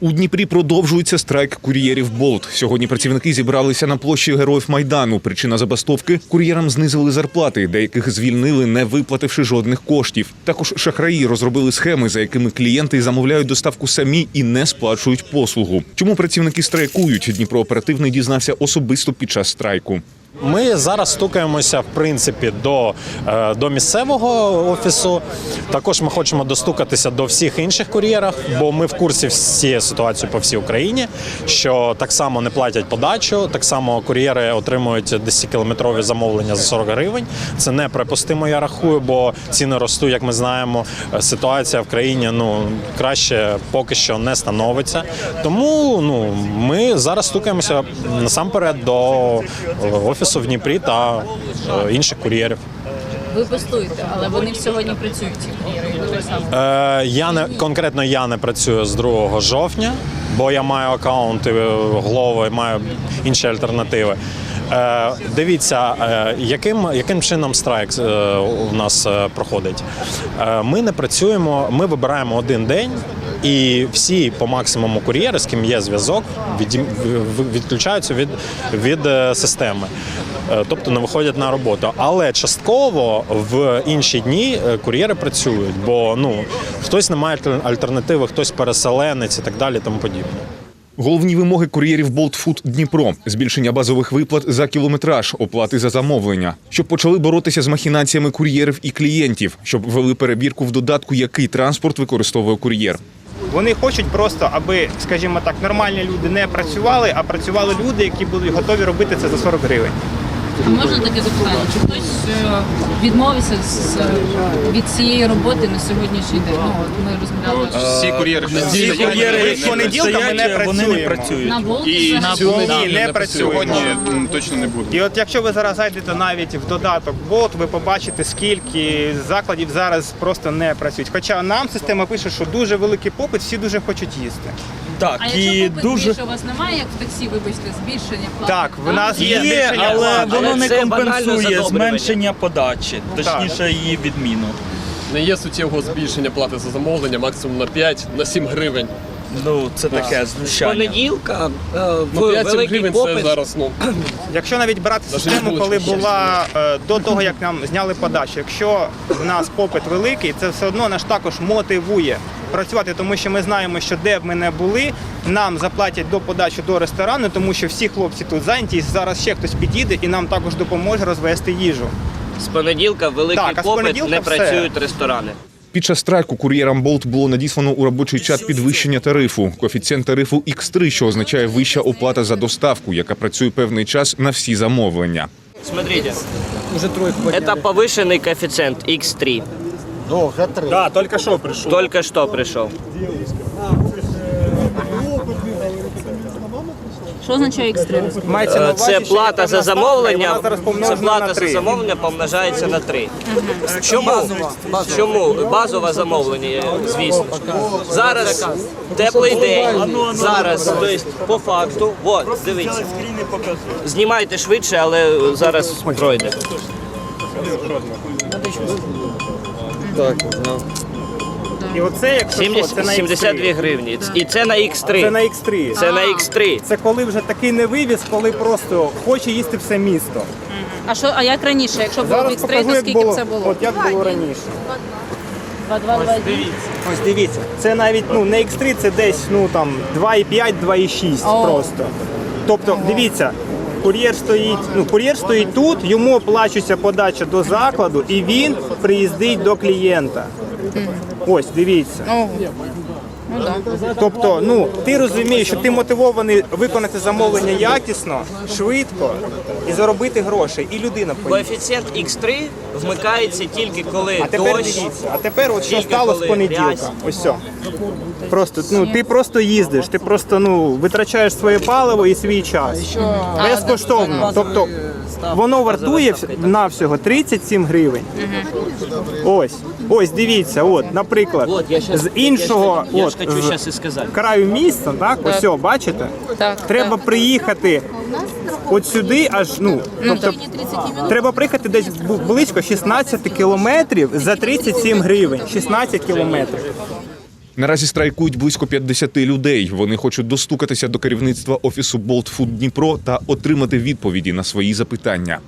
У Дніпрі продовжується страйк кур'єрів Болт. Сьогодні працівники зібралися на площі Героїв Майдану. Причина забастовки кур'єрам знизили зарплати, деяких звільнили, не виплативши жодних коштів. Також шахраї розробили схеми, за якими клієнти замовляють доставку самі і не сплачують послугу. Чому працівники страйкують? Дніпро оперативний дізнався особисто під час страйку. Ми зараз стукаємося в принципі до, е, до місцевого офісу. Також ми хочемо достукатися до всіх інших кур'єрів, бо ми в курсі всієї ситуації по всій Україні, що так само не платять подачу, так само кур'єри отримують 10-кілометрові замовлення за 40 гривень. Це неприпустимо, я рахую, бо ціни ростуть, як ми знаємо. Е, Ситуація в країні ну краще поки що не становиться. Тому ну ми зараз стукаємося насамперед до е, офісу в Дніпрі та е, інших кур'єрів. Ви бастуєте, але вони сьогодні працюють ці кур'єри. Е, я не конкретно я не працюю з 2 жовтня, бо я маю аккаунт і Glovo і маю інші альтернативи. Е, дивіться, е, яким, яким чином страйк е, у нас е, проходить. Е, ми не працюємо, ми вибираємо один день, і всі по максимуму кур'єри, з ким є зв'язок, від, відключаються від, від е, системи. Е, Тобто не виходять на роботу. Але частково в інші дні е, кур'єри працюють, бо ну хтось не має альтернативи, хтось переселенець і так далі, тому подібне. Головні вимоги кур'єрів Food Дніпро: збільшення базових виплат за кілометраж, оплати за замовлення, щоб почали боротися з махінаціями кур'єрів і клієнтів, щоб ввели перебірку в додатку, який транспорт використовує кур'єр. Вони хочуть просто, аби, скажімо так, нормальні люди не працювали, а працювали люди, які будуть готові робити це за 40 гривень. А можна таке запитання? Чи хтось е, відмовився з, від цієї роботи на сьогоднішній день? Ну, от ми розмовляли Всі кур'єри Всі кур'єри з понеділка ми не вони не працюємо. працюють. на болті І за- Сьогодні не працюємо. Сьогодні м, точно не буде. І от якщо ви зараз зайдете навіть в додаток бот, ви побачите, скільки закладів зараз просто не працюють. Хоча нам система пише, що дуже великий попит, всі дуже хочуть їсти. Так, А і якщо попит дуже більше у вас немає, як в таксі, вибачте, збільшення плати? Так, в нас є є, збільшення але плати. воно не це банально компенсує задобрювання. зменшення подачі, точніше її відміну. Не є суттєвого збільшення плати за замовлення, максимум на 5, на 7 гривень. Ну це таке З знущання. понеділка е, в Ну 5-7 великий гривень попит. це зараз, ну, Якщо навіть брати систему, коли була е, до того, як нам зняли подачу, якщо в нас попит великий, це все одно нас також мотивує працювати, тому що ми знаємо, що де б ми не були, нам заплатять до подачі до ресторану, тому що всі хлопці тут зайняті, і зараз ще хтось підійде і нам також допоможе розвести їжу. З понеділка великий Так, а з попит, понеділка не все. працюють ресторани. Під час страйку кур'єрам Bolt було надіслано у робочий чат підвищення тарифу. Коефіцієнт тарифу X3, що означає вища оплата за доставку, яка працює певний час на всі замовлення. Смотрите, это повышенный коэффициент X3. Да, тільки що прийшов. Только что пришел. Що означає екстремізм? Мається на Е, увазі, Це що плата за в ставка, і замовлення. вона зараз Це помножена плата за 3. замовлення помножається на 3. Чому? Чому? Базове замовлення, звісно. Зараз теплий день. Зараз, тобто, по факту, от, дивіться. Знімайте швидше, але зараз пройде. І оце, якщо що, це на 72 X3. гривні. І це на X3. Це на X3. Це на X3. Це коли вже такий невивіз, коли просто хоче їсти все місто. А що, а як раніше? Якщо було Зараз X3, покажу, то як скільки було, б це було? от як було раніше. 2,2,2. Ось дивіться, це навіть ну не X3, це десь ну там 2,5, 2,6 О. просто. Тобто, дивіться, кур'єр стоїть, ну кур'єр стоїть тут, йому оплачується подача до закладу, і він приїздить до клієнта. Ось, дивіться. Ого. Ну да. Тобто, ну ти розумієш, що ти мотивований виконати замовлення якісно, швидко і заробити гроші, і людина поїде. Коефіцієнт X3 вмикається тільки коли А тепер дощ. дивіться, а тепер от що Тільки стало з коли понеділка. Ось все. Просто ну ти просто їздиш, ти просто ну витрачаєш своє паливо і свій час. Безкоштовно. Тобто воно вартує навсього 37 гривень. Ось, ось дивіться, от, наприклад, От, я щас- з іншого Я ж от, хочу з зараз і сказати. краю міста, так, ось бачите? Так, Треба приїхати от сюди, аж ну, тобто треба приїхати десь бу- близько 16 кілометрів за 37 гривень. 16 кілометрів. Наразі страйкують близько 50 людей. Вони хочуть достукатися до керівництва офісу Болтфуд Дніпро та отримати відповіді на свої запитання.